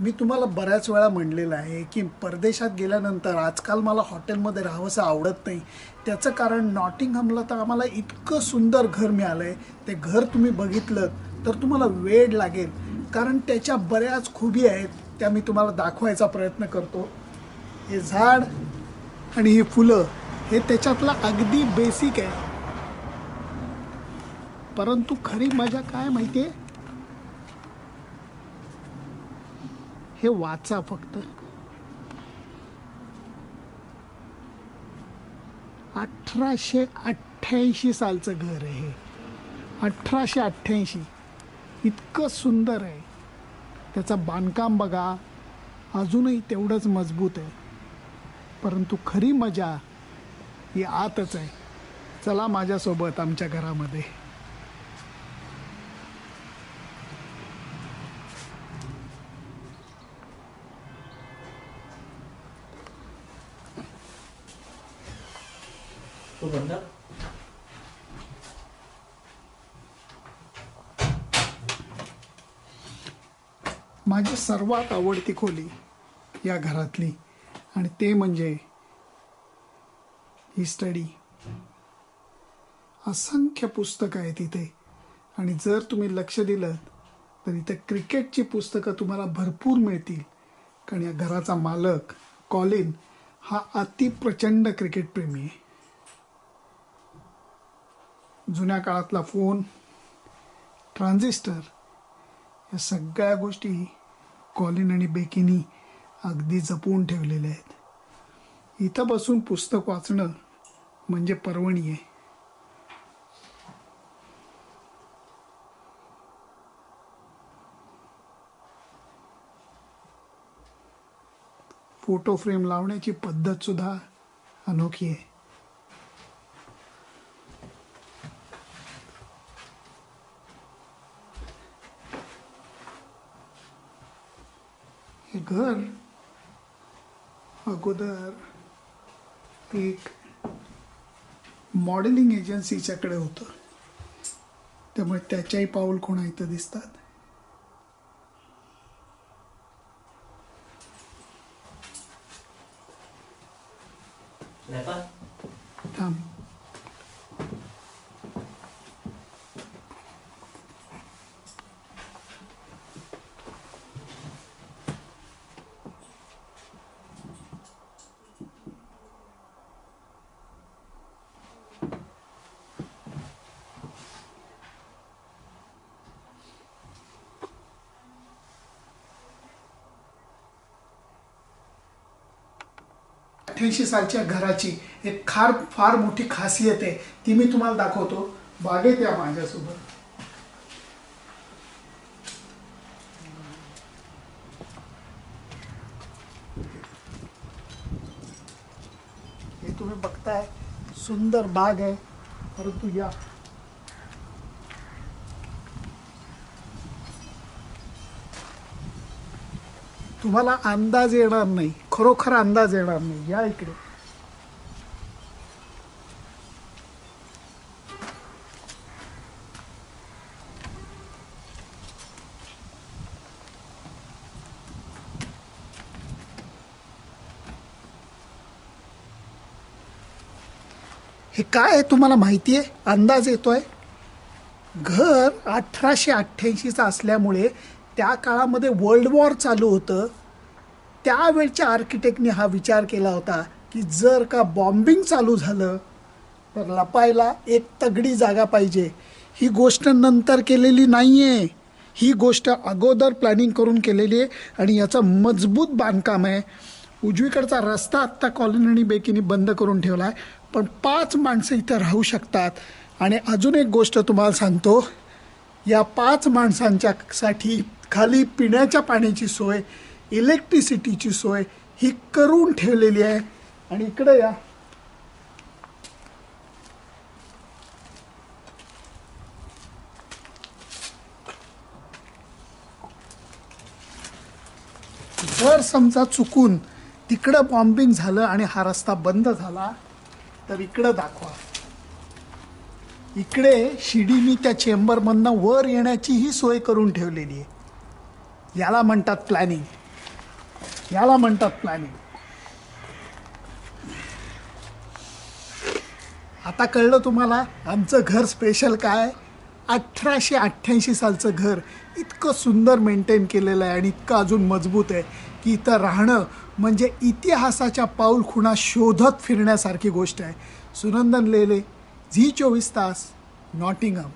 मी तुम्हाला बऱ्याच वेळा म्हणलेलं आहे की परदेशात गेल्यानंतर आजकाल मला हॉटेलमध्ये राहावंसं आवडत नाही. त्याचं कारण नॉटिंगहमला तर आम्हाला इतकं सुंदर घर मिळालं आहे ते घर तुम्ही बघितलं तर तुम्हाला वेळ लागेल. कारण त्याच्या बऱ्याच खुबी आहेत त्या मी तुम्हाला दाखवायचा प्रयत्न करतो. हे झाड आणि ही फुलं हे त्याच्यातलं अगदी बेसिक आहे. परंतु खरी मजा काय माहिती आहे हे वाचा फक्त. अठराशे अठ्ठ्याऐंशी सालचं घर आहे हे. अठराशे अठ्ठ्याऐंशी. इतकं सुंदर आहे. त्याचं बांधकाम बघा. अजूनही तेवढंच मजबूत आहे. परंतु खरी मजा ही आतच आहे. चला माझ्यासोबत आमच्या घरामध्ये. तो बंद माझी सर्वात आवडती खोली या घरातली आणि ते म्हणजे ही स्टडी. असंख्य पुस्तकं आहेत इथे आणि जर तुम्ही लक्ष दिलं तर इथे क्रिकेटची पुस्तकं तुम्हाला भरपूर मिळतील. कारण या घराचा मालक कॉलिन हा अतिप्रचंड क्रिकेट प्रेमी आहे. जुन्या काळातला फोन ट्रान्झिस्टर या सगळ्या गोष्टी कॉलिन आणि बेकीनी अगदी जपून ठेवलेल्या आहेत. इथं बसून पुस्तक वाचणं म्हणजे पर्वणी आहे फोटो फ्रेम लावण्याची पद्धत सुद्धा अनोखी आहे. हे घर अगोदर एक मॉडेलिंग एजन्सीच्याकडे होतं. त्यामुळे त्याच्याही पाऊल खुणा इथं दिसतात. थांब. अठ्ठ्याऐंशी सालच्या घराची एक फार फार मोठी खासियत आहे ती मी तुम्हाला दाखवतो. बागेत या माझ्यासोबत. हे तुम्ही बघताय सुंदर बाग आहे. परंतु या तुम्हाला अंदाज येणार नाही. खरोखर अंदाज येणार नाही. या इकडे. हे काय आहे तुम्हाला माहिती आहे? अंदाज येतोय? घर अठराशे अठ्ठ्याऐंशीचं असल्यामुळे त्या काळामध्ये वर्ल्ड वॉर चालू होतं. त्यावेळच्या आर्किटेक्टने हा विचार केला होता की जर का बॉम्बिंग चालू झालं तर लपायला एक तगडी जागा पाहिजे. ही गोष्ट नंतर केलेली नाही आहे ही गोष्ट अगोदर प्लॅनिंग करून केलेली आहे आणि याचं मजबूत बांधकाम आहे. उजवीकडचा रस्ता आत्ता कॉलनी आणि बेकीनी बंद करून ठेवला आहे पण पाच माणसं इथं राहू शकतात. आणि अजून एक गोष्ट तुम्हाला सांगतो या पाच माणसांच्यासाठी खाली पिण्याच्या पाण्याची सोय इलेक्ट्रिसिटीची सोय ही करून ठेवलेली आहे. आणि इकडे या. जर समजा चुकून तिकडं बॉम्बिंग झालं आणि हा रस्ता बंद झाला तर इकडं दाखवा. इकडे शिडीनी त्या चेंबरमधनं वर येण्याची ही सोय करून ठेवलेली आहे. याला म्हणतात प्लॅनिंग याला म्हणतात प्लॅनिंग आता कळलं तुम्हाला आमचं घर स्पेशल काय? अठराशे अठ्ठ्याऐंशी सालचं घर इतकं सुंदर मेंटेन केलेलं आहे आणि इतकं अजून मजबूत आहे की इथं राहणं म्हणजे इतिहासाच्या पाऊल खुणा शोधत फिरण्यासारखी गोष्ट आहे. सुनंदन लेले झी चोवीस तास नॉटिंगम.